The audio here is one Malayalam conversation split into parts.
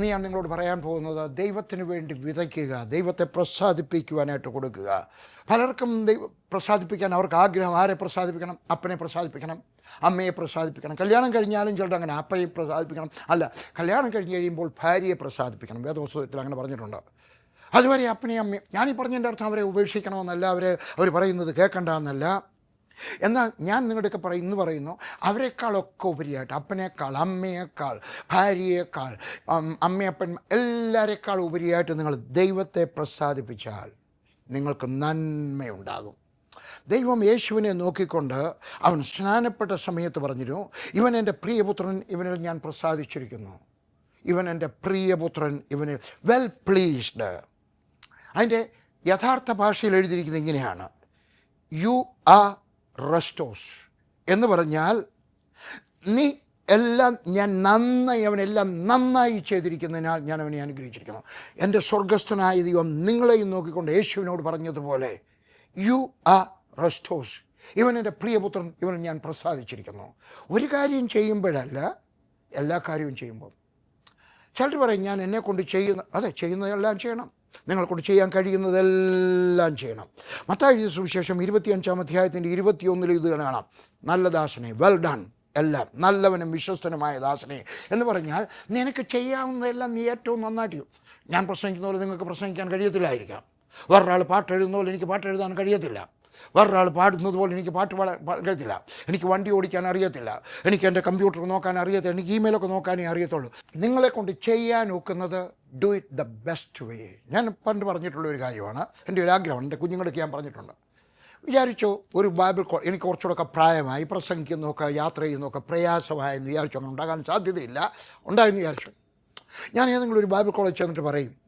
ഇന്ന് ഞാൻ നിങ്ങളോട് പറയാൻ പോകുന്നത് ദൈവത്തിന് വേണ്ടി വിതയ്ക്കുക ദൈവത്തെ പ്രസാദിപ്പിക്കുവാനായിട്ട് കൊടുക്കുക. പലർക്കും ദൈവ പ്രസാദിപ്പിക്കാൻ അവർക്ക് ആഗ്രഹം ആരെ പ്രസാദിപ്പിക്കണം? അപ്പനെ പ്രസാദിപ്പിക്കണം അമ്മയെ പ്രസാദിപ്പിക്കണം. കല്യാണം കഴിഞ്ഞാലും ചിലർ അങ്ങനെ അപ്പയെ പ്രസാദിപ്പിക്കണം. അല്ല കല്യാണം കഴിഞ്ഞ് കഴിയുമ്പോൾ ഭാര്യയെ പ്രസാദിപ്പിക്കണം. വേദപുസ്തകത്തിൽ അങ്ങനെ പറഞ്ഞിട്ടുണ്ട്. അതുവരെ അപ്പനെയും അമ്മയും ഞാനീ പറഞ്ഞതിന്റെ അർത്ഥം അവരെ ഉപേക്ഷിക്കണമെന്നല്ല അവരെ അവർ പറയുന്നത് കേൾക്കണ്ട എന്നല്ല എന്നാൽ ഞാൻ നിങ്ങളുടെയൊക്കെ പറയും ഇന്ന് പറയുന്നു അവരെക്കാളൊക്കെ ഉപരിയായിട്ട് അപ്പനേക്കാൾ അമ്മയേക്കാൾ ഭാര്യയേക്കാൾ അമ്മയപ്പൻ എല്ലാവരെക്കാൾ ഉപരിയായിട്ട് നിങ്ങൾ ദൈവത്തെ പ്രസാദിപ്പിച്ചാൽ നിങ്ങൾക്ക് നന്മയുണ്ടാകും. ദൈവം യേശുവിനെ നോക്കിക്കൊണ്ട് അവൻ സ്നാനപ്പെട്ട സമയത്ത് പറഞ്ഞിരുന്നു ഇവൻ എന്റെ പ്രിയപുത്രൻ ഇവനിൽ ഞാൻ പ്രസാദിച്ചിരിക്കുന്നു. ഇവൻ എന്റെ പ്രിയപുത്രൻ ഇവനിൽ വെൽ പ്ലീസ്ഡ്. അതിന്റെ യഥാർത്ഥ ഭാഷയിൽ എഴുതിയിരിക്കുന്നത് ഇങ്ങനെയാണ്. യു ആ റെസ്റ്റോസ് എന്ന് പറഞ്ഞാൽ നീ എല്ലാം ഞാൻ നന്നായി അവനെല്ലാം നന്നായി ചെയ്തിരിക്കുന്നതിനാൽ ഞാൻ അവനെ അനുഗ്രഹിച്ചിരിക്കുന്നു. എന്റെ സ്വർഗസ്ഥനായ ദൈവം നിങ്ങളെയും നോക്കിക്കൊണ്ട് യേശുവിനോട് പറഞ്ഞതുപോലെ യു ആ റെസ്റ്റോസ് ഇവൻ എന്റെ പ്രിയപുത്രൻ ഇവൻ ഞാൻ പ്രസാദിച്ചിരിക്കുന്നു. ഒരു കാര്യം ചെയ്യുമ്പോഴല്ല എല്ലാ കാര്യവും ചെയ്യുമ്പോൾ. ചിലർ പറയും ഞാൻ എന്നെ കൊണ്ട് ചെയ്യുന്ന അതെ ചെയ്യുന്നതെല്ലാം ചെയ്യണം. നിങ്ങളെ കൊണ്ട് ചെയ്യാൻ കഴിയുന്നതെല്ലാം ചെയ്യണം. മത്തായ സുവിശേഷം ഇരുപത്തിയഞ്ചാം അധ്യായത്തിന്റെ ഇരുപത്തിയൊന്നിൽ ഇത് കാണാം. നല്ല ദാസനെ വെൽ ഡൺ എല്ലാം നല്ലവനും വിശ്വസ്തനുമായ ദാസനെ എന്ന് പറഞ്ഞാൽ നിനക്ക് ചെയ്യാവുന്നതെല്ലാം നീ ഏറ്റവും നന്നായിട്ട്. ഞാൻ പ്രസംഗിക്കുന്ന പോലെ നിങ്ങൾക്ക് പ്രസംഗിക്കാൻ കഴിയത്തില്ലായിരിക്കാം. വേറൊരാൾ പാട്ട് എഴുതുന്ന പോലെ എനിക്ക് പാട്ട് എഴുതാൻ കഴിയത്തില്ല. വേറൊരാൾ പാടുന്നത് പോലെ എനിക്ക് പാട്ട് പാടാൻ കഴിയത്തില്ല എനിക്ക് വണ്ടി ഓടിക്കാൻ അറിയത്തില്ല. എനിക്ക് എന്റെ കമ്പ്യൂട്ടർ നോക്കാൻ അറിയത്തില്ല. എനിക്ക് ഇമെയിലൊക്കെ നോക്കാനേ അറിയത്തുള്ളൂ. നിങ്ങളെ കൊണ്ട് ചെയ്യാൻ ഒക്കുന്നത് do it the best way ഞാൻ പണ്ട് പറഞ്ഞിട്ടുള്ള ഒരു കാര്യമാണ്. എന്റെ ഒരു ആഗ്രഹമാണ് എന്റെ കുഞ്ഞുങ്ങൾക്ക് ഞാൻ പറഞ്ഞിട്ടുണ്ട്. വിചാരിച്ചു ഒരു ബൈബിൾ എനിക്ക് കുറച്ചുകൂടെ പ്രായമായി പ്രസംഗിക്കുന്നതൊക്കെ യാത്ര ചെയ്യുന്നതൊക്കെ പ്രയാസമായെന്ന് വിചാരിച്ചു. അങ്ങനെ ഉണ്ടാകാൻ സാധ്യതയില്ല. ഉണ്ടായെന്ന് വിചാരിച്ചു. ഞാൻ ഏതെങ്കിലും ഒരു ബൈബിൾ കോളേജ് ചെന്നിട്ട് പറയും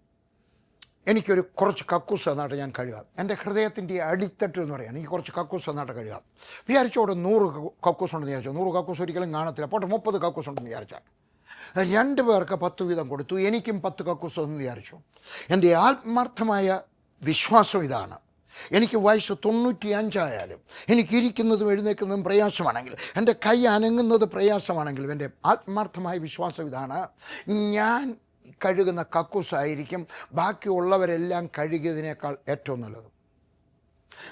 എനിക്കൊരു കുറച്ച് കക്കൂസ് തന്നാട്ട് ഞാൻ കഴുകാം. എന്റെ ഹൃദയത്തിന്റെ അടിത്തട്ട് എന്ന് പറയാം. എനിക്ക് കുറച്ച് കക്കൂസ് തന്നാട്ട് കഴുകാം. വിചാരിച്ചോടെ നൂറ് കക്കു- കക്കൂസ് ഉണ്ടെന്ന് വിചാരിച്ചു? നൂറ് കക്കൂസ് ഒരിക്കലും കാണത്തില്ല. പോട്ടെ മുപ്പത് കക്കൂസ് ഉണ്ടെന്ന് വിചാരിച്ചാൽ. രണ്ട് പേർക്ക് പത്ത് വീതം കൊടുത്തു. എനിക്കും പത്ത് കക്കൂസ് എന്ന് വിചാരിച്ചു. എന്റെ ആത്മാർത്ഥമായ വിശ്വാസം ഇതാണ്. എനിക്ക് വയസ്സ് തൊണ്ണൂറ്റി അഞ്ചായാലും എനിക്കിരിക്കുന്നതും എഴുന്നേക്കുന്നതും പ്രയാസമാണെങ്കിലും എന്റെ കൈ അനങ്ങുന്നത് പ്രയാസമാണെങ്കിലും എന്റെ ആത്മാർത്ഥമായ വിശ്വാസം ഇതാണ്. ഞാൻ കഴുകുന്ന കക്കൂസായിരിക്കും. ബാക്കിയുള്ളവരെല്ലാം കഴുകിയതിനേക്കാൾ ഏറ്റവും നല്ലത്.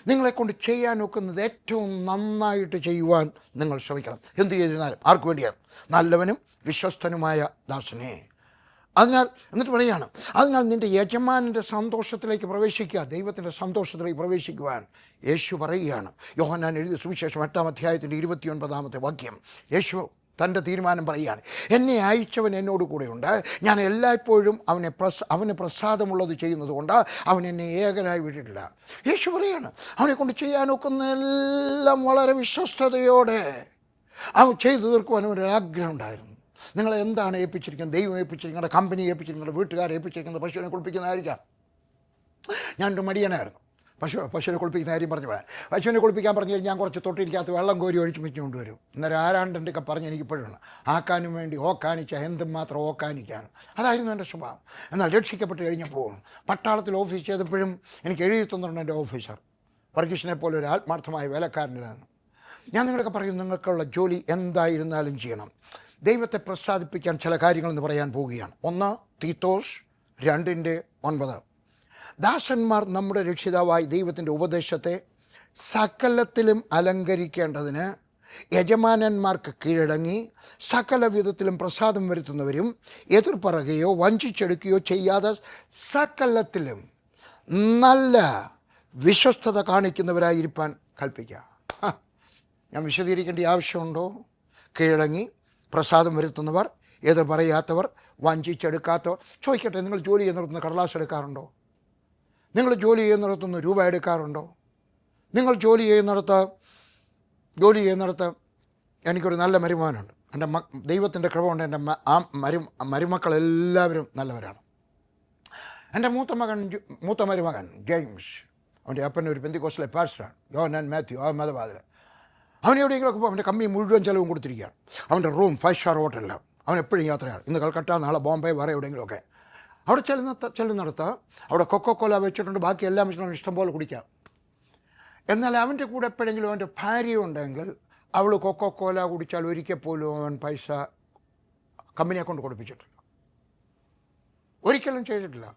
നിങ്ങളെക്കൊണ്ട് ചെയ്യാൻ ഒക്കുന്നത് ഏറ്റവും നന്നായിട്ട് ചെയ്യുവാൻ നിങ്ങൾ ശ്രമിക്കണം. എന്ത് ചെയ്തിരുന്നാലും ആർക്കു വേണ്ടിയാണ്? നല്ലവനും വിശ്വസ്തനുമായ ദാസനെ. അതിനാൽ എന്നിട്ട് പറയാണ് അതിനാൽ നിന്റെ യജമാനന്റെ സന്തോഷത്തിലേക്ക് പ്രവേശിക്കുക ദൈവത്തിന്റെ സന്തോഷത്തിലേക്ക് പ്രവേശിക്കുവാൻ. യേശു പറയുകയാണ് യോഹനാൻ എഴുതിയ സുവിശേഷം എട്ടാം അധ്യായത്തിന്റെ ഇരുപത്തിയൊൻപതാമത്തെ വാക്യം. യേശു തന്റെ തീരുമാനം പറയുകയാണ് എന്നെ അയച്ചവൻ എന്നോട് കൂടെയുണ്ട്. ഞാൻ എല്ലായ്പ്പോഴും അവനെ പ്രസ അവന് പ്രസാദമുള്ളത് ചെയ്യുന്നത് കൊണ്ട് അവൻ എന്നെ ഏകനായി വിട്ടിട്ടില്ല. യേശു പറയാണ് അവനെ കൊണ്ട് ചെയ്യാനൊക്കുന്ന എല്ലാം വളരെ വിശ്വസ്തയോടെ അവൻ ചെയ്തു തീർക്കുവാൻ ഒരു ആഗ്രഹം ഉണ്ടായിരുന്നു. നിങ്ങളെ എന്താണ് ഏൽപ്പിച്ചിരിക്കുന്നത്? ദൈവം ഏൽപ്പിച്ചിരിക്കുന്നത് കമ്പനി ഏൽപ്പിച്ചിരിക്കുന്നത് വീട്ടുകാരെ ഏൽപ്പിച്ചിരിക്കുന്നത് പശുവിനെ കുളിപ്പിക്കുന്നതായിരിക്കാം. ഞാനൊരു മടിയനായിരുന്നു. പശു പശുവിനെ കുളിപ്പിക്കുന്ന കാര്യം പറഞ്ഞു പറയാം പശുവിനെ കുളിപ്പിക്കാൻ പറഞ്ഞു കഴിഞ്ഞാൽ ഞാൻ കുറച്ച് തൊട്ടിരിക്കാത്ത വെള്ളം കോരി ഒഴിച്ച് വെച്ച് കൊണ്ടുവരും. അന്നേരം ആരാണ്ടെന്റെയൊക്കെ പറഞ്ഞ് എനിക്ക് ഇപ്പോഴും ആക്കാനും വേണ്ടി ഓക്കാനിച്ച എന്തും മാത്രം ഓക്കാനിക്കാണ്. അതായിരുന്നു എന്റെ സ്വഭാവം. എന്നാൽ രക്ഷിക്കപ്പെട്ട് കഴിഞ്ഞപ്പോൾ പട്ടാളത്തിൽ ഓഫീസ് ചെയ്തപ്പോഴും എനിക്ക് എഴുതി തന്നിട്ടുണ്ട് എന്റെ ഓഫീസർ. വർഗീഷിനെ പോലെ ഒരു ആത്മാർത്ഥമായ വേലക്കാരനിലാണ് ഞാൻ നിങ്ങളൊക്കെ പറയും നിങ്ങൾക്കുള്ള ജോലി എന്തായിരുന്നാലും ചെയ്യണം. ദൈവത്തെ പ്രസാദിപ്പിക്കാൻ ചില കാര്യങ്ങളെന്ന് പറയാൻ പോവുകയാണ്. ഒന്ന് തീത്തോസ് രണ്ടിന്റെ ഒൻപത്. ദാസന്മാർ നമ്മുടെ രക്ഷിതാവായി ദൈവത്തിന്റെ ഉപദേശത്തെ സകലത്തിലും അലങ്കരിക്കേണ്ടതിന് യജമാനന്മാർക്ക് കീഴടങ്ങി സകല വിധത്തിലും പ്രസാദം വരുത്തുന്നവരും എതിർപ്പറയുകയോ വഞ്ചിച്ചെടുക്കുകയോ ചെയ്യാതെ സകലത്തിലും നല്ല വിശ്വസ്തത കാണിക്കുന്നവരായിരിക്കാൻ കൽപ്പിക്കുക ഞാൻ വിശദീകരിക്കേണ്ട ആവശ്യമുണ്ടോ? കീഴടങ്ങി പ്രസാദം വരുത്തുന്നവർ എതിർ പറയാത്തവർ വഞ്ചിച്ചെടുക്കാത്തവർ. ചോദിക്കട്ടെ നിങ്ങൾ ജോലി ചെയ്യുന്നിടത്തുനിന്ന് കടലാസ് എടുക്കാറുണ്ടോ നിങ്ങൾ ജോലി ചെയ്യുന്നിടത്തുനിന്ന് രൂപ എടുക്കാറുണ്ടോ? നിങ്ങൾ ജോലി ചെയ്യുന്നിടത്ത് ജോലി ചെയ്യുന്നിടത്ത് എനിക്കൊരു നല്ല മരുമകനുണ്ട്. എന്റെ മ ദൈവത്തിന്റെ കൃപ കൊണ്ട് എന്റെ ആ മരു മരുമക്കളെല്ലാവരും നല്ലവരാണ്. എന്റെ മൂത്ത മകൻ മൂത്ത മരുമകൻ ജെയിംസ് അവന്റെ അപ്പൻ ഒരു പെന്തിക്കോസിലെ പാസ്റ്ററാണ്. യോഹനാൻ മാത്യു ആ മതബാദർ അവൻ എവിടെയെങ്കിലുമൊക്കെ അവന്റെ കമ്പനി മുഴുവൻ ചിലവും കൊടുത്തിരിക്കുകയാണ്. അവന്റെ റൂം ഫൈവ് സ്റ്റാർ ഹോട്ടലിലാണ് അവൻ എപ്പോഴും യാത്രയാണ്. ഇന്ന് കൽക്കട്ട നാളെ ബോംബെ വേറെ എവിടെയെങ്കിലുമൊക്കെ അവിടെ ചെല്ലുന്ന ചെല്ലുന്നിടത്ത് അവിടെ കൊക്കോ കോല വെച്ചിട്ടുണ്ട്. ബാക്കി എല്ലാം ഇഷ്ടം പോലെ കുടിക്കാം. എന്നാൽ അവന്റെ കൂടെ എപ്പോഴെങ്കിലും അവന്റെ ഭാര്യ ഉണ്ടെങ്കിൽ അവൾ കൊക്കോ കോല കുടിച്ചാൽ ഒരിക്കൽ പോലും അവൻ പൈസ കമ്പനിയെ കൊണ്ട് കൊടുപ്പിച്ചിട്ടില്ല. ഒരിക്കലും ചെയ്തിട്ടില്ല.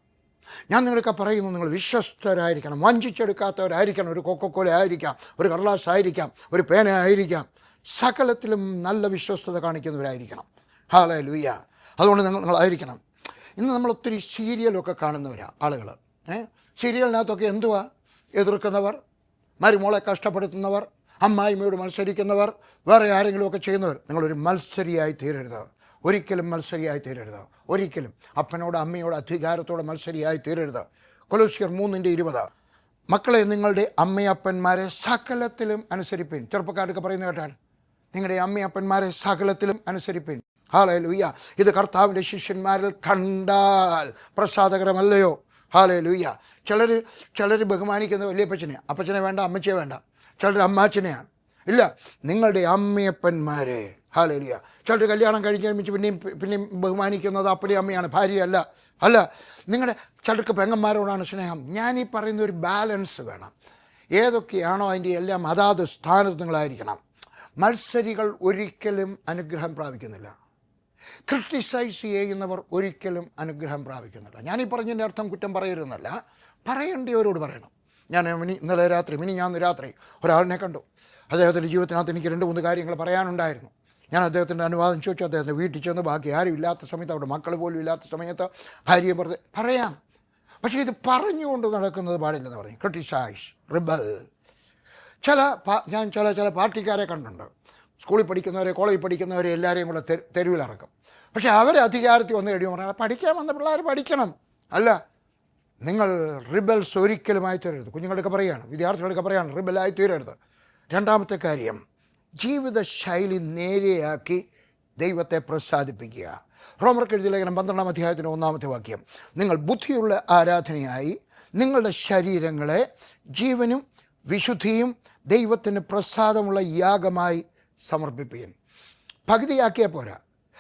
ഞാൻ നിങ്ങൾക്ക് പറയുന്നു നിങ്ങൾ വിശ്വസ്തരായിരിക്കണം. വഞ്ചിച്ചെടുക്കാത്തവരായിരിക്കണം. ഒരു കൊക്കക്കോല ആയിരിക്കാം ഒരു കടലാസ് ആയിരിക്കാം ഒരു പേന ആയിരിക്കാം. സകലത്തിലും നല്ല വിശ്വസ്തത കാണിക്കുന്നവരായിരിക്കണം. ഹാല ലൂയ്യ അതുകൊണ്ട് നിങ്ങൾ നിങ്ങളായിരിക്കണം. ഇന്ന് നമ്മൾ ഒത്തിരി സീരിയലൊക്കെ കാണുന്നവരാണ് ആളുകൾ ഏഹ് സീരിയലിനകത്തൊക്കെ എന്തുവാ? എതിർക്കുന്നവർ മരുമോളെ കഷ്ടപ്പെടുത്തുന്നവർ അമ്മായിമ്മയോട് മത്സരിക്കുന്നവർ വേറെ ആരെങ്കിലുമൊക്കെ ചെയ്യുന്നവർ. നിങ്ങളൊരു മത്സരിയായി തീരരുത്. ഒരിക്കലും മത്സരിയായി തീരരുത്. ഒരിക്കലും അപ്പനോട് അമ്മയോട് അധികാരത്തോടെ മത്സരിയായി തീരരുത്. കൊലോസിയർ മൂന്നിന്റെ ഇരുപത്. മക്കളെ നിങ്ങളുടെ അമ്മയപ്പന്മാരെ സകലത്തിലും അനുസരിപ്പിൻ. ചെറുപ്പക്കാരൊക്കെ പറയുന്ന കേട്ടാണ്. നിങ്ങളുടെ അമ്മയപ്പന്മാരെ സകലത്തിലും അനുസരിപ്പിൻ. ഹാലേ ലൂയ്യ ഇത് കർത്താവിന്റെ ശിഷ്യന്മാരിൽ കണ്ടാൽ പ്രസാദകരമല്ലയോ? ഹാലേ ലൂയ്യ ചിലർ ചിലർ ബഹുമാനിക്കുന്ന വലിയപ്പച്ചനെ അപ്പച്ചനെ വേണ്ട അമ്മച്ചേ വേണ്ട. ചിലർ അമ്മാച്ചനെയാണ്. ഇല്ല നിങ്ങളുടെ അമ്മയപ്പന്മാരെ. ഹാലേലിയ. ചിലർ കല്യാണം കഴിഞ്ഞ് കഴിച്ച് പിന്നെയും പിന്നെയും ബഹുമാനിക്കുന്നത് അപ്പടി അമ്മയാണ് ഭാര്യയല്ല. അല്ല നിങ്ങളുടെ ചിലർക്ക് പെങ്ങന്മാരോടാണ് സ്നേഹം. ഞാൻ ഈ പറയുന്ന ഒരു ബാലൻസ് വേണം. ഏതൊക്കെയാണോ അതിന്റെ എല്ലാം അതാത് സ്ഥാനത്ത് നിങ്ങളായിരിക്കണം. മത്സരികൾ ഒരിക്കലും അനുഗ്രഹം പ്രാപിക്കുന്നില്ല. ക്രിട്ടിസൈസ് ചെയ്യുന്നവർ ഒരിക്കലും അനുഗ്രഹം പ്രാപിക്കുന്നില്ല. ഞാൻ ഈ പറഞ്ഞതിന്റെ അർത്ഥം കുറ്റം പറയരുതെന്നല്ല പറയേണ്ടിയവരോട് പറയണം. ഞാൻ മിനി ഇന്നലെ രാത്രി മിനി ഞാൻ രാത്രി ഒരാളിനെ കണ്ടു. അദ്ദേഹത്തിന്റെ ജീവിതത്തിനകത്ത് എനിക്ക് രണ്ട് മൂന്ന് കാര്യങ്ങൾ പറയാനുണ്ടായിരുന്നു. ഞാൻ അദ്ദേഹത്തിന്റെ അനുവാദം ചോദിച്ചു. അദ്ദേഹത്തിന്റെ വീട്ടിൽ ചെന്ന് ബാക്കി ആരും ഇല്ലാത്ത സമയത്ത് അവിടെ മക്കൾ പോലും ഇല്ലാത്ത സമയത്ത് ഭാര്യയും പറഞ്ഞ് പറയാം. പക്ഷേ ഇത് പറഞ്ഞുകൊണ്ട് നടക്കുന്നത് പാടില്ലെന്ന് പറയും ക്രിട്ടിസൈസ് റിബൽ. ചില ഞാൻ ചില ചില പാർട്ടിക്കാരെ കണ്ടുണ്ട് സ്കൂളിൽ പഠിക്കുന്നവരെ കോളേജിൽ പഠിക്കുന്നവരെ എല്ലാവരെയും കൂടെ തെരു- തെരുവിലിറക്കും. പക്ഷേ അവർ അധികാരത്തിൽ വന്ന് കഴിയുമ്പോൾ പറഞ്ഞാൽ പഠിക്കാൻ വന്ന പിള്ളേർ പഠിക്കണം. അല്ല നിങ്ങൾ റിബൽസ് ഒരിക്കലും തീരരുത് കുഞ്ഞുങ്ങളൊക്കെ പറയുകയാണ് വിദ്യാർത്ഥികളൊക്കെ പറയുകയാണ് റിബലായി തീരരുത് രണ്ടാമത്തെ കാര്യം ജീവിതശൈലി നേരെയാക്കി ദൈവത്തെ പ്രസാദിപ്പിക്കുക. റോമർക്ക് എഴുതിയ ലേഖനം പന്ത്രണ്ടാം അധ്യായത്തിന്റെ ഒന്നാമത്തെ വാക്യം നിങ്ങൾ ബുദ്ധിയുള്ള ആരാധനയായി നിങ്ങളുടെ ശരീരങ്ങളെ ജീവനും വിശുദ്ധിയും ദൈവത്തിന് പ്രസാദമുള്ള യാഗമായി സമർപ്പിക്കുകയും പകുതിയാക്കിയാൽ പോരാ.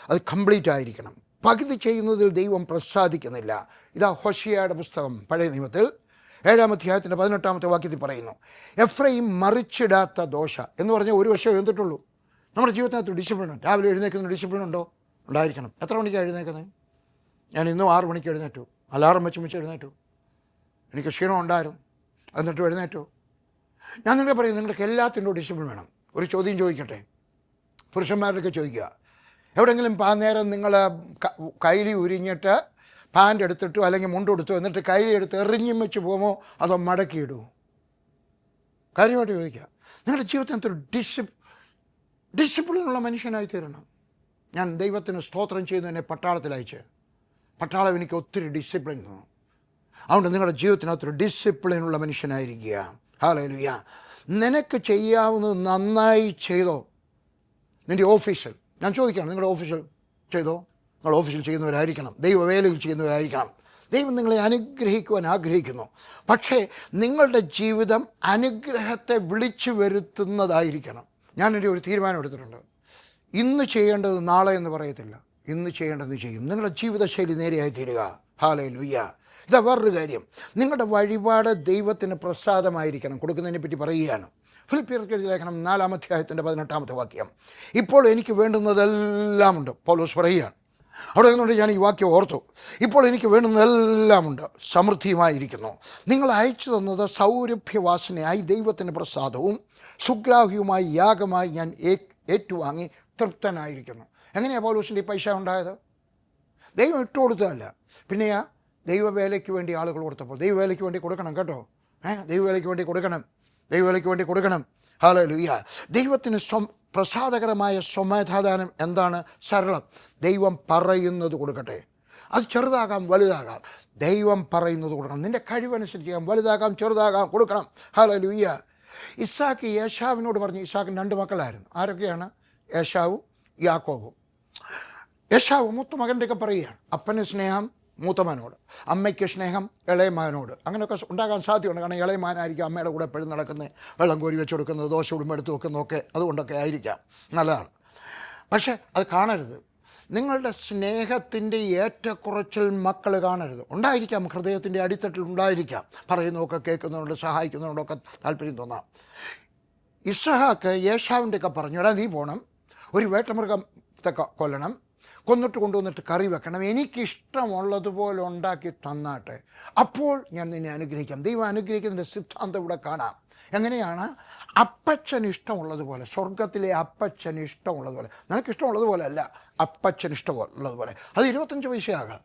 അത് കംപ്ലീറ്റ് ആയിരിക്കണം. പകുതി ചെയ്യുന്നതിൽ ദൈവം പ്രസാദിക്കുന്നില്ല. ഇതാ ഹൊഷിയയുടെ പുസ്തകം പഴയ നിയമത്തിൽ ഏഴാം അധ്യായത്തിന്റെ പതിനെട്ടാമത്തെ വാക്യത്തിൽ പറയുന്നു. എഫ്രൈം മറിച്ചിടാത്ത ദോഷ എന്ന് പറഞ്ഞാൽ ഒരു വശം എഴുന്നിട്ടുള്ളൂ നമ്മുടെ ജീവിതത്തിനകത്ത് ഡിസിപ്ലിൻ രാവിലെ എഴുന്നേൽക്കുന്ന ഡിസിപ്ലിൻ ഉണ്ടോ? ഉണ്ടായിരിക്കണം. എത്ര മണിക്കാണ് എഴുന്നേക്കുന്നത് ഞാൻ ഇന്നും ആറ് മണിക്ക് എഴുന്നേറ്റു. അലാറം വെച്ച് വെച്ച് എഴുന്നേറ്റു. എനിക്ക് ക്ഷീണം ഉണ്ടായിരുന്നു. എന്നിട്ട് എഴുന്നേറ്റു. ഞാൻ നിങ്ങളെ പറയും നിങ്ങൾക്ക് എല്ലാത്തിന്റെ ഡിസിപ്ലിൻ വേണം. ഒരു ചോദ്യം ചോദിക്കട്ടെ? പുരുഷന്മാരൊക്കെ ചോദിക്കുക. എവിടെയെങ്കിലും പാ നേരം നിങ്ങൾ കൈലി ഉരിഞ്ഞിട്ട് പാന്റ് എടുത്തിട്ടോ അല്ലെങ്കിൽ മുണ്ടെടുത്തോ എന്നിട്ട് കൈലി എടുത്ത് എറിഞ്ഞും വെച്ച് പോകുമോ? അതോ മടക്കിയിടുമോ? കാര്യമായിട്ട് ചോദിക്കുക. നിങ്ങളുടെ ജീവിതത്തിൽ ഒരു ഡിസിപ് ഡിസിപ്ലിനുള്ള മനുഷ്യനായി തീരണം ഞാൻ ദൈവത്തിന് സ്തോത്രം ചെയ്യുന്ന എന്നെ പട്ടാളത്തിൽ അയച്ച് പട്ടാളം എനിക്ക് ഒത്തിരി ഡിസിപ്ലിൻ തന്നു. അതുകൊണ്ട് നിങ്ങളുടെ ജീവിതത്തിനകത്തൊരു ഡിസിപ്ലിനുള്ള മനുഷ്യനായിരിക്കുക. ഹാലലുയ നിനക്ക് ചെയ്യാവുന്നത് നന്നായി ചെയ്തോ? നിന്റെ ഓഫീഷ്യൽ. ഞാൻ ചോദിക്കുകയാണ് നിങ്ങളുടെ ഓഫീഷ്യൽ ചെയ്തോ? നിങ്ങൾ ഓഫീസിൽ ചെയ്യുന്നവരായിരിക്കണം. ദൈവവേലയിൽ ചെയ്യുന്നവരായിരിക്കണം. ദൈവം നിങ്ങളെ അനുഗ്രഹിക്കുവാൻ ആഗ്രഹിക്കുന്നു. പക്ഷേ നിങ്ങളുടെ ജീവിതം അനുഗ്രഹത്തെ വിളിച്ചു വരുത്തുന്നതായിരിക്കണം. ഞാൻ ഞാനൊരു ഒരു തീരുമാനം എടുത്തിട്ടുണ്ട്. ഇന്ന് ചെയ്യേണ്ടത് നാളെ എന്ന് പറയത്തില്ല. ഇന്ന് ചെയ്യേണ്ടത് ചെയ്യും. നിങ്ങളുടെ ജീവിതശൈലി നേരെയായി തീരുക. ഹാലേ ലുയ്യ ഇതാ വേറൊരു കാര്യം. നിങ്ങളുടെ വഴിപാട് ദൈവത്തിന് പ്രസാദമായിരിക്കണം. കൊടുക്കുന്നതിനെ പറ്റി പറയുകയാണ്. ഫിലിപ്പിയർക്ക് എഴുതിയ ലേഖനം നാലാം അധ്യായത്തിന്റെ പതിനെട്ടാമത്തെ വാക്യം. ഇപ്പോൾ എനിക്ക് വേണ്ടുന്നതെല്ലാം ഉണ്ട്. പൗലോസ് പറയുകയാണ്. അവിടെ നിന്നുകൊണ്ട് ഞാൻ ഈ വാക്യം ഓർത്തു. ഇപ്പോൾ എനിക്ക് വേണ്ടുന്നതെല്ലാം ഉണ്ട്. സമൃദ്ധിയുമായിരിക്കുന്നു. നിങ്ങൾ അയച്ചു തന്നത് സൗരഭ്യവാസനയായി ദൈവത്തിന്റെ പ്രസാദവും സുഗ്രാഹ്യവുമായി യാഗമായി ഞാൻ ഏറ്റുവാങ്ങി തൃപ്തനായിരിക്കുന്നു. എങ്ങനെയാണ് പൗലോസിന്റെ ഈ പൈസ ഉണ്ടായത്? ദൈവം ഇട്ട് കൊടുത്തതല്ല. പിന്നെയാ ദൈവവേലയ്ക്ക് വേണ്ടി ആളുകൾ കൊടുത്തപ്പോൾ. ദൈവവേലയ്ക്ക് വേണ്ടി കൊടുക്കണം കേട്ടോ. ഏഹ് ദൈവവേലയ്ക്ക് വേണ്ടി കൊടുക്കണം. ദൈവവേലയ്ക്ക് വേണ്ടി കൊടുക്കണം. ഹാലോ ലുയ്യ ദൈവത്തിന് സ്വം പ്രസാദകരമായ സമാധാനം എന്താണ്? സരളം ദൈവം പറയുന്നത് കൊടുക്കട്ടെ. അത് ചെറുതാകാം വലുതാകാം. ദൈവം പറയുന്നത് കൊടുക്കണം. നിന്റെ കഴിവനുസരിച്ച് വലുതാകാം ചെറുതാകാം കൊടുക്കണം. ഹലോ ലുയ്യ ഇസാക്ക് യേശാവിനോട് പറഞ്ഞു ഇസാക്കിന് രണ്ട് മക്കളായിരുന്നു. ആരൊക്കെയാണ്? യേശാവും യാക്കോവും. യേശാവ് മൂത്ത മകന്റെയൊക്കെ പറയുകയാണ്. അപ്പന് സ്നേഹം മൂത്തമകനോട് അമ്മയ്ക്ക് സ്നേഹം ഇളയമാനോട് അങ്ങനെയൊക്കെ ഉണ്ടാകാൻ സാധ്യതയുണ്ട്. കാരണം ഇളയമാനായിരിക്കും അമ്മയുടെ കൂടെ എപ്പോഴും നടക്കുന്നത്. വെള്ളം കോരി വെച്ച് കൊടുക്കുന്നത് ദോശ ഉടുമ്പ് എടുത്ത് വെക്കുന്നതൊക്കെ അതുകൊണ്ടൊക്കെ ആയിരിക്കാം. നല്ലതാണ്. പക്ഷേ അത് കാണരുത്. നിങ്ങളുടെ സ്നേഹത്തിന്റെ ഏറ്റക്കുറച്ചിൽ മക്കൾ കാണരുത്. ഉണ്ടായിരിക്കാം. ഹൃദയത്തിന്റെ അടിത്തട്ടിൽ ഉണ്ടായിരിക്കാം. പറയുന്നതൊക്കെ കേൾക്കുന്നതുകൊണ്ട് സഹായിക്കുന്നതുകൊണ്ടൊക്കെ താല്പര്യം തോന്നാം. ഇസ്സഹാക്ക് യേശാവിന്റെയൊക്കെ പറഞ്ഞു എടാ നീ പോകണം ഒരു വേട്ടമൃഗത്തെ കൊല്ലണം. കൊന്നിട്ട് കൊണ്ടുവന്നിട്ട് കറി വെക്കണം. എനിക്കിഷ്ടമുള്ളതുപോലെ ഉണ്ടാക്കി തന്നാട്ടെ. അപ്പോൾ ഞാൻ നിന്നെ അനുഗ്രഹിക്കാം. ദൈവം അനുഗ്രഹിക്കുന്നതിന്റെ സിദ്ധാന്തം ഇവിടെ കാണാം. എങ്ങനെയാണ്? അപ്പച്ചൻ ഇഷ്ടമുള്ളതുപോലെ സ്വർഗത്തിലെ അപ്പച്ചൻ ഇഷ്ടമുള്ളതുപോലെ. നിനക്ക് ഇഷ്ടമുള്ളതുപോലെ അല്ല അപ്പച്ചൻ ഇഷ്ടമുള്ളതുപോലെ. അത് ഇരുപത്തഞ്ച് പൈസയാകാം.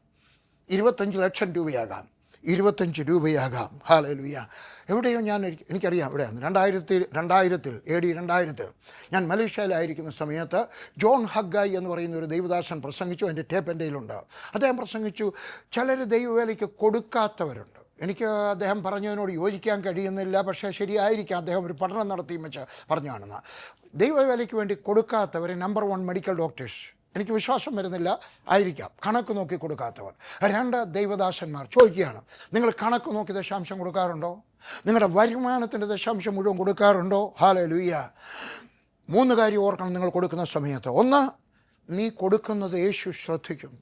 ഇരുപത്തഞ്ച് ലക്ഷം രൂപയാകാം. ഇരുപത്തഞ്ച് രൂപയാകാം. ഹാലലുയ എവിടെയോ ഞാൻ എനിക്കറിയാം എവിടെയാണ് രണ്ടായിരത്തി രണ്ടായിരത്തിൽ എ ഡി രണ്ടായിരത്തിൽ ഞാൻ മലേഷ്യയിലായിരിക്കുന്ന സമയത്ത് ജോൺ ഹഗ്ഗായി എന്ന് പറയുന്ന ഒരു ദൈവദാസൻ പ്രസംഗിച്ചു. എന്റെ ടേപ്പ് എന്റെ കയ്യിലുണ്ട്. അദ്ദേഹം പ്രസംഗിച്ചു ചിലർ ദൈവവേലയ്ക്ക് കൊടുക്കാത്തവരുണ്ട്. എനിക്ക് അദ്ദേഹം പറഞ്ഞതിനോട് യോജിക്കാൻ കഴിയുന്നില്ല. പക്ഷേ ശരിയായിരിക്കാം. അദ്ദേഹം ഒരു പഠനം നടത്തിയും വെച്ച് പറഞ്ഞു കാണുന്ന ദൈവവേലയ്ക്ക് വേണ്ടി കൊടുക്കാത്തവരെ നമ്പർ വൺ മെഡിക്കൽ ഡോക്ടേഴ്സ് എനിക്ക് വിശ്വാസം വരുന്നില്ല. ആയിരിക്കാം. കണക്ക് നോക്കി കൊടുക്കാത്തവർ. രണ്ട് ദൈവദാസന്മാർ ചോദിക്കുകയാണ്. നിങ്ങൾ കണക്ക് നോക്കി ദശാംശം കൊടുക്കാറുണ്ടോ? നിങ്ങളുടെ വരുമാനത്തിന്റെ ദശാംശം മുഴുവൻ കൊടുക്കാറുണ്ടോ? ഹാല ലൂയ്യ മൂന്ന് കാര്യം ഓർക്കണം നിങ്ങൾ കൊടുക്കുന്ന സമയത്ത്. ഒന്ന് നീ കൊടുക്കുന്നത് യേശു ശ്രദ്ധിക്കും.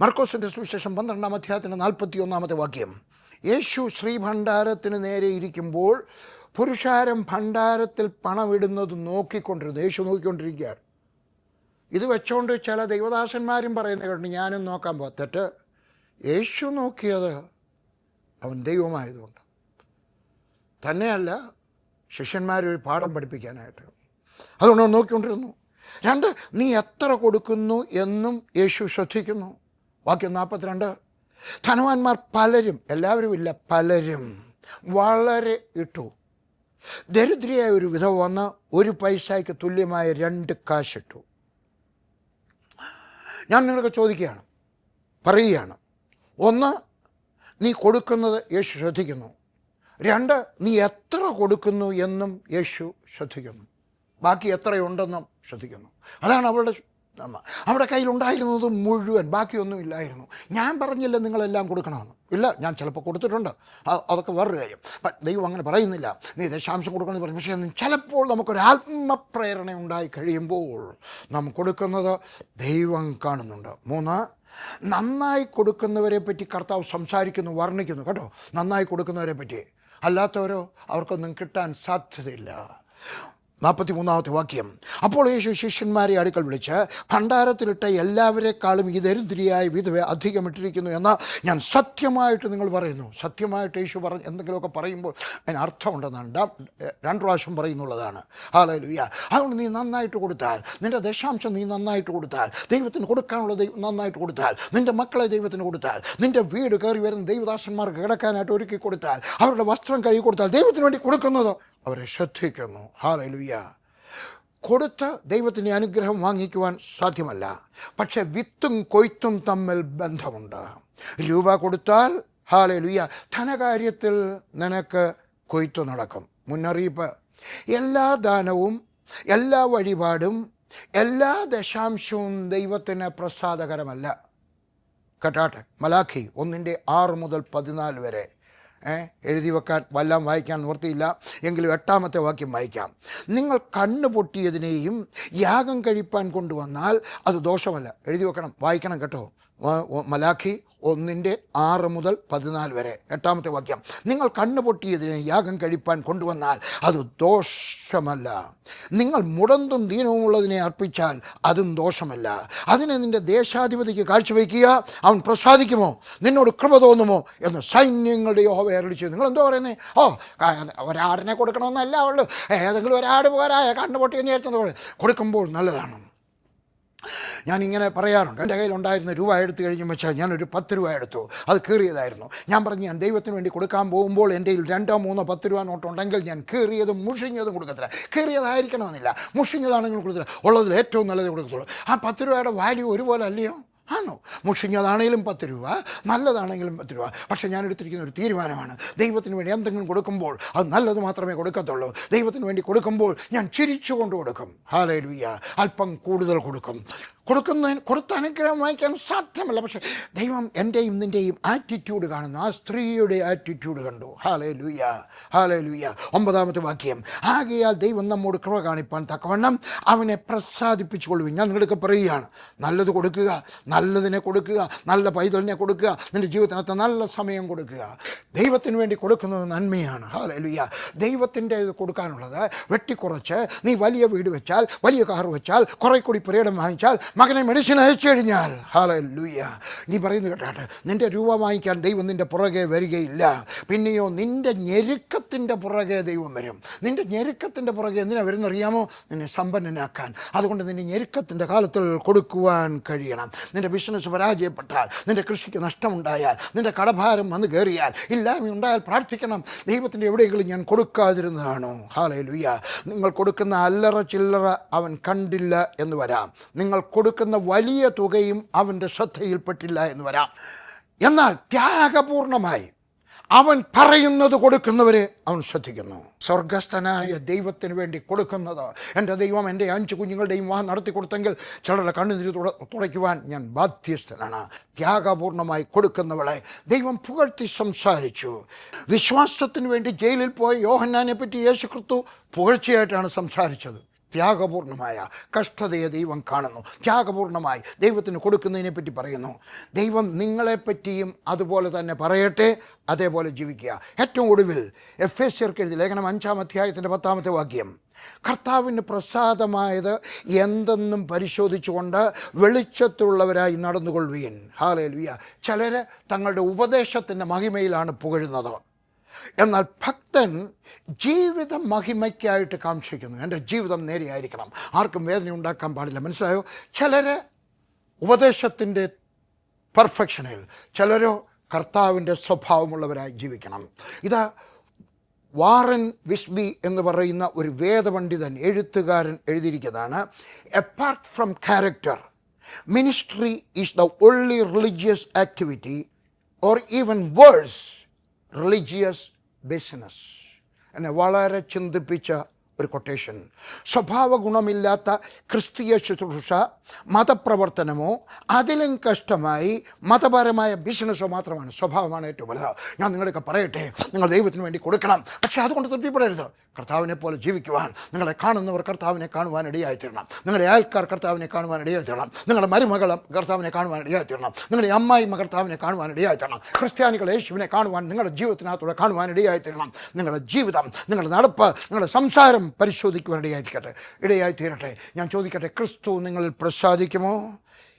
മർക്കോസിന്റെ സുവിശേഷം പന്ത്രണ്ടാം അധ്യായത്തിന്റെ നാൽപ്പത്തി ഒന്നാമത്തെ വാക്യം. യേശു ശ്രീ ശ്രീഭണ്ഡാരത്തിന് നേരെ ഇരിക്കുമ്പോൾ പുരുഷാരം ഭണ്ഡാരത്തിൽ പണമിടുന്നത് നോക്കിക്കൊണ്ടിരുന്നു. യേശു നോക്കിക്കൊണ്ടിരിക്കുകയാണ്. ഇത് വെച്ചോണ്ട് ചില ദൈവദാസന്മാരും പറയുന്ന കേട്ടു ഞാനും നോക്കാൻ പോ തെറ്റ് യേശു നോക്കിയത് അവൻ ദൈവമായതുകൊണ്ട്. തന്നെയല്ല ശിഷ്യന്മാരൊരു പാഠം പഠിപ്പിക്കാനായിട്ട്. അതുകൊണ്ട് അവൻ നോക്കിക്കൊണ്ടിരുന്നു. രണ്ട് നീ എത്ര കൊടുക്കുന്നു എന്നും യേശു ശ്രദ്ധിക്കുന്നു. വാക്യം നാൽപ്പത്തിരണ്ട് ധനവാന്മാർ പലരും എല്ലാവരും ഇല്ല പലരും വളരെ ഇട്ടു. ദരിദ്രയായ ഒരു വിധവ വന്ന് ഒരു പൈസയ്ക്ക് തുല്യമായ രണ്ട് കാശിട്ടു. ഞാൻ നിങ്ങൾക്ക് ചോദിക്കുകയാണ്. പറയുകയാണ്. ഒന്ന് നീ കൊടുക്കുന്നത് യേശു ശ്രദ്ധിക്കുന്നു. രണ്ട് നീ എത്ര കൊടുക്കുന്നു എന്നും യേശു ശ്രദ്ധിക്കുന്നു. ബാക്കി എത്രയുണ്ടെന്നും ശ്രദ്ധിക്കുന്നു. അതാണ് അവളുടെ അമ്മ അവിടെ കയ്യിലുണ്ടായിരുന്നത് മുഴുവൻ ബാക്കിയൊന്നും ഇല്ലായിരുന്നു. ഞാൻ പറഞ്ഞില്ല നിങ്ങളെല്ലാം കൊടുക്കണമെന്ന്? ഇല്ല ഞാൻ ചിലപ്പോൾ കൊടുത്തിട്ടുണ്ട്. അതൊക്കെ വേറൊരു കാര്യം. ദൈവം അങ്ങനെ പറയുന്നില്ല. നീ ദശാംശം കൊടുക്കണമെന്ന് പറഞ്ഞു. പക്ഷേ ചിലപ്പോൾ നമുക്കൊരു ആത്മപ്രേരണ ഉണ്ടായി കഴിയുമ്പോൾ നാം കൊടുക്കുന്നത് ദൈവം കാണുന്നുണ്ട്. മൂന്ന് നന്നായി കൊടുക്കുന്നവരെ പറ്റി കർത്താവ് സംസാരിക്കുന്നു വർണിക്കുന്നു. കേട്ടോ? നന്നായി കൊടുക്കുന്നവരെ പറ്റി. അല്ലാത്തവരോ അവർക്കൊന്നും കിട്ടാൻ സാധ്യതയില്ല. നാൽപ്പത്തി മൂന്നാമത്തെ വാക്യം. അപ്പോൾ യേശു ശിഷ്യന്മാരെ അടുക്കൽ വിളിച്ച് ഭണ്ഡാരത്തിലിട്ട എല്ലാവരെക്കാളും ഈ ദരിദ്രിയായ വിധവ അധികം ഇട്ടിരിക്കുന്നു എന്ന് ഞാൻ സത്യമായിട്ട് നിങ്ങൾ പറയുന്നു. സത്യമായിട്ട് യേശു പറഞ്ഞ് എന്തെങ്കിലുമൊക്കെ പറയുമ്പോൾ അതിന് അർത്ഥമുണ്ടെന്നാണ് രണ്ട് പ്രാവശ്യം പറയുന്നുള്ളതാണ്. ഹാലലുയ അതുകൊണ്ട് നീ നന്നായിട്ട് കൊടുത്താൽ നിന്റെ ദശാംശം നീ നന്നായിട്ട് കൊടുത്താൽ ദൈവത്തിന് കൊടുക്കാനുള്ള ദൈവം നന്നായിട്ട് കൊടുത്താൽ നിന്റെ മക്കളെ ദൈവത്തിന് കൊടുത്താൽ നിന്റെ വീട് കയറി വരുന്ന ദൈവദാസന്മാർക്ക് കിടക്കാനായിട്ട് ഒരുക്കി കൊടുത്താൽ അവരുടെ വസ്ത്രം കഴുകി കൊടുത്താൽ ദൈവത്തിന് വേണ്ടി കൊടുക്കുന്നത് അവരെ ശ്രദ്ധിക്കുന്നു. ഹാലലുയ്യ കൊടുത്ത് ദൈവത്തിന്റെ അനുഗ്രഹം വാങ്ങിക്കുവാൻ സാധ്യമല്ല. പക്ഷെ വിത്തും കൊയ്ത്തും തമ്മിൽ ബന്ധമുണ്ട്. രൂപ കൊടുത്താൽ ഹാലലുയ്യ ധനകാര്യത്തിൽ നിനക്ക് കൊയ്ത്തു നടക്കും. മുന്നറിയിപ്പ്. എല്ലാ ദാനവും എല്ലാ വഴിപാടും എല്ലാ ദശാംശവും ദൈവത്തിന് പ്രസാദകരമല്ല. കേട്ടാട്ടെ മലാഖി ഒന്നിന്റെ ആറ് മുതൽ പതിനാല് വരെ എഴുതി വെക്കാൻ വല്ലാം വായിക്കാൻ നിവൃത്തിയില്ല. എങ്കിലും എട്ടാമത്തെ വാക്യം വായിക്കാം. നിങ്ങൾ കണ്ണു പൊട്ടിയതിനെയും യാഗം കഴിപ്പാൻ കൊണ്ടുവന്നാൽ അത് ദോഷമല്ല. എഴുതി വെക്കണം. വായിക്കണം കേട്ടോ. മലാഖി ഒന്നിന്റെ ആറ് മുതൽ പതിനാല് വരെ. എട്ടാമത്തെ വാക്യം. നിങ്ങൾ കണ്ണുപൊട്ടിയതിനെ യാഗം കഴിപ്പാൻ കൊണ്ടുവന്നാൽ അത് ദോഷമല്ല. നിങ്ങൾ മുടന്തും ദീനവുമുള്ളതിനെ അർപ്പിച്ചാൽ അതും ദോഷമല്ല. അതിനെ നിന്റെ ദേശാധിപതിക്ക് കാഴ്ചവെക്കുക അവൻ പ്രസാദിക്കുമോ? നിന്നോട് കൃപ തോന്നുമോ? എന്ന് സൈന്യങ്ങളുടെ യോഹ അരളിച്ചു നിങ്ങൾ എന്തോ പറയുന്നത് ഓ ഒരാടിനെ കൊടുക്കണമെന്നല്ല അവൾ ഏതെങ്കിലും ഒരാട് പോരായ കണ്ണു പൊട്ടിയെന്ന് വിചാരിച്ചത് കൊടുക്കുമ്പോൾ നല്ലതാണ്. ഞാനിങ്ങനെ പറയാറുണ്ട്. എന്റെ കയ്യിലുണ്ടായിരുന്ന രൂപ എടുത്തു കഴിഞ്ഞു വെച്ചാൽ ഞാനൊരു പത്ത് രൂപ എടുത്തു. അത് കീറിയതായിരുന്നു. ഞാൻ പറഞ്ഞു ഞാൻ ദൈവത്തിന് വേണ്ടി കൊടുക്കാൻ പോകുമ്പോൾ എന്റെ രണ്ടോ മൂന്നോ പത്ത് രൂപ നോട്ടുണ്ടെങ്കിൽ ഞാൻ കീറിയതും മുഷിഞ്ഞതും കൊടുക്കത്തില്ല. കീറിയതായിരിക്കണമെന്നില്ല. മുഷിഞ്ഞതാണെങ്കിലും കൊടുത്തില്ല ഉള്ളതിൽ ഏറ്റവും നല്ലത് കൊടുക്കത്തുള്ളൂ. ആ പത്ത് രൂപയുടെ വാല്യൂ ഒരുപോലെ അല്ലയോ? ആണോ? മുഷിഞ്ഞതാണെങ്കിലും പത്ത് രൂപ നല്ലതാണെങ്കിലും പത്ത് രൂപ. പക്ഷേ ഞാൻ എടുത്തിരിക്കുന്ന ഒരു തീരുമാനമാണ്. ദൈവത്തിന് വേണ്ടി എന്തെങ്കിലും കൊടുക്കുമ്പോൾ അത് നല്ലത് മാത്രമേ കൊടുക്കത്തുള്ളൂ. ദൈവത്തിന് വേണ്ടി കൊടുക്കുമ്പോൾ ഞാൻ ചിരിച്ചുകൊണ്ട് കൊടുക്കും. ഹാലേ അല്പം കൂടുതൽ കൊടുക്കും. കൊടുക്കുന്നതിന് കൊടുത്ത അനുഗ്രഹം വായിക്കാൻ സാധ്യമല്ല. പക്ഷേ ദൈവം എന്റെയും നിന്റെയും ആറ്റിറ്റ്യൂഡ് കാണുന്നു. ആ സ്ത്രീയുടെ ആറ്റിറ്റ്യൂഡ് കണ്ടു. ഹാലേ ലുയ്യ ഹാലേ ലുയ്യ ഒമ്പതാമത്തെ വാക്യം. ആകയാൽ ദൈവം നമ്മോട് കൃപ കാണിപ്പാൻ തക്കവണ്ണം അവനെ പ്രസാദിപ്പിച്ചു കൊള്ളുവിൻ ഞാൻ നിങ്ങൾക്ക് പറയുകയാണ്. നല്ലത് കൊടുക്കുക നല്ലതിനെ കൊടുക്കുക നല്ല പൈതലിനെ കൊടുക്കുക നിന്റെ ജീവിതത്തിനകത്ത് നല്ല സമയം കൊടുക്കുക. ദൈവത്തിന് വേണ്ടി കൊടുക്കുന്നത് നന്മയാണ്. ഹാലലുയ്യ ലൂയ ദൈവത്തിന്റെ ഇത് കൊടുക്കാനുള്ളത് വെട്ടിക്കുറച്ച് നീ വലിയ വീട് വെച്ചാൽ വലിയ കാർ വെച്ചാൽ കുറേ കൂടി പുരയിടം വാങ്ങിച്ചാൽ മകനെ മെഡിസിൻ അയച്ചു കഴിഞ്ഞാൽ. ഹാലലുയ്യ നീ പറയുന്നത് കേട്ടാട്ടെ നിന്റെ രൂപ വാങ്ങിക്കാൻ ദൈവം നിന്റെ പുറകെ വരികയില്ല. പിന്നെയോ നിന്റെ ഞെരുക്കത്തിന്റെ പുറകെ ദൈവം വരും. നിന്റെ ഞെരുക്കത്തിന്റെ പുറകെ എന്തിനാ വരുന്നറിയാമോ നിന്നെ സമ്പന്നനാക്കാൻ. അതുകൊണ്ട് നിന്നെ ഞെരുക്കത്തിന്റെ കാലത്തിൽ കൊടുക്കുവാൻ കഴിയണം. നിന്റെ ബിസിനസ് പരാജയപ്പെട്ടാൽ നിന്റെ കൃഷിക്ക് നഷ്ടമുണ്ടായാൽ നിന്റെ കടഭാരം വന്ന് കയറിയാൽ ഇല്ലായ്മ ഉണ്ടായാൽ പ്രാർത്ഥിക്കണം. ദൈവത്തിന്റെ എവിടെയെങ്കിലും ഞാൻ കൊടുക്കാതിരുന്നതാണോ? ഹാലേ ലുയ്യ നിങ്ങൾ കൊടുക്കുന്ന അല്ലറ ചില്ലറ അവൻ കണ്ടില്ല എന്ന് വരാം. നിങ്ങൾ കൊടുക്കുന്ന വലിയ തുകയും അവന്റെ ശ്രദ്ധയിൽപ്പെട്ടില്ല എന്ന് വരാം. എന്നാൽ ത്യാഗപൂർണമായി അവൻ പറയുന്നത് കൊടുക്കുന്നവരെ അവൻ ശ്രദ്ധിക്കുന്നു. സ്വർഗസ്ഥനായ ദൈവത്തിന് വേണ്ടി കൊടുക്കുന്നത് എന്റെ ദൈവം എന്റെ അഞ്ച് കുഞ്ഞുങ്ങളുടെയും വാ നടത്തി കൊടുത്തെങ്കിൽ ചിലരുടെ കണ്ണുനീര് തുട തുടയ്ക്കുവാൻ ഞാൻ ബാധ്യസ്ഥനാണ്. ത്യാഗപൂർണമായി കൊടുക്കുന്നവളെ ദൈവം പുകഴ്ത്തി സംസാരിച്ചു. വിശ്വാസത്തിന് വേണ്ടി ജയിലിൽ പോയ യോഹന്നാനെ പറ്റി യേശു ക്രിസ്തു പുകഴ്ചയായിട്ടാണ് സംസാരിച്ചത്. ത്യാഗപൂർണമായ കഷ്ടതയെ ദൈവം കാണുന്നു. ത്യാഗപൂർണമായി ദൈവത്തിന് കൊടുക്കുന്നതിനെ പറ്റി പറയുന്നു. ദൈവം നിങ്ങളെപ്പറ്റിയും അതുപോലെ തന്നെ പറയട്ടെ അതേപോലെ ജീവിക്കുക. ഏറ്റവും ഒടുവിൽ എഫ് എസ് സിർക്ക് എഴുതി ലേഖനം അഞ്ചാം അധ്യായത്തിന്റെ പത്താമത്തെ വാക്യം. കർത്താവിന് പ്രസാദമായത് എന്തെന്നും പരിശോധിച്ചുകൊണ്ട് വെളിച്ചത്തുള്ളവരായി നടന്നുകൊള്ളുവീൻ. ഹാലേ ലുയ ചിലർ തങ്ങളുടെ ഉപദേശത്തിന്റെ മഹിമയിലാണ് പുകഴുന്നത്. എന്നാൽ ഭക്തൻ ജീവിത മഹിമയ്ക്കായിട്ട് കാക്ഷിക്കുന്നു. എന്റെ ജീവിതം നേരെയായിരിക്കണം. ആർക്കും വേദന ഉണ്ടാക്കാൻ പാടില്ല. മനസ്സിലായോ? ചിലർ ഉപദേശത്തിന്റെ പെർഫെക്ഷനിൽ ചിലരോ കർത്താവിന്റെ സ്വഭാവമുള്ളവരായി ജീവിക്കണം. ഇത് വാറൻ വിസ്ബി എന്ന് പറയുന്ന ഒരു വേദപണ്ഡിതൻ എഴുത്തുകാരൻ എഴുതിയിരിക്കുന്നതാണ്. Apart from character ministry is the only religious activity or even worse religious business എന്നെ വളരെ ചിന്തിപ്പിച്ച ഒരു കൊട്ടേഷൻ സ്വഭാവ ഗുണമില്ലാത്ത ക്രിസ്തീയ ശുശ്രൂഷ മതപ്രവർത്തനമോ അതിലും കഷ്ടമായി മതപരമായ ബിസിനസ്സോ മാത്രമാണ്. സ്വഭാവമാണ് ഏറ്റവും വലുത്. ഞാൻ നിങ്ങളൊക്കെ പറയട്ടെ. നിങ്ങൾ ദൈവത്തിന് വേണ്ടി കൊടുക്കണം. പക്ഷേ അതുകൊണ്ട് തൃപ്തിപ്പെടരുത്. കർത്താവിനെ പോലെ ജീവിക്കുവാൻ നിങ്ങളെ കാണുന്നവർ കർത്താവിനെ കാണുവാൻ ഇടയായിത്തീരണം. നിങ്ങളുടെ അയൽക്കാർ കർത്താവിനെ കാണുവാൻ ഇടയായിത്തീരണം. നിങ്ങളുടെ മരുമകൾ കർത്താവിനെ കാണുവാൻ ഇടയായിത്തീരണം. നിങ്ങളുടെ അമ്മായിമ്മ കർത്താവിനെ കാണുവാൻ ഇടയായിത്തീരണം. ക്രിസ്ത്യാനികൾ യേശുവിനെ കാണുവാൻ നിങ്ങളുടെ ജീവിതത്തിനകത്തൂടെ കാണുവാൻ ഇടയായിത്തീരണം. നിങ്ങളുടെ ജീവിതം നിങ്ങളുടെ നടപ്പ് നിങ്ങളുടെ സംസാരം പരിശോധിക്കുവാൻ ഇടയായിരിക്കട്ടെ ഇടയായിത്തീരട്ടെ. ഞാൻ ചോദിക്കട്ടെ ക്രിസ്തു നിങ്ങളിൽ പ്രസാദിക്കുമോ?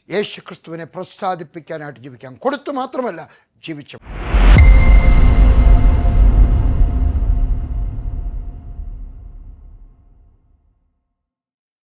യേശു ക്രിസ്തുവിനെ പ്രസാദിപ്പിക്കാനായിട്ട് ജീവിക്കാം. കൊടുത്തു മാത്രമല്ല ജീവിച്ചു.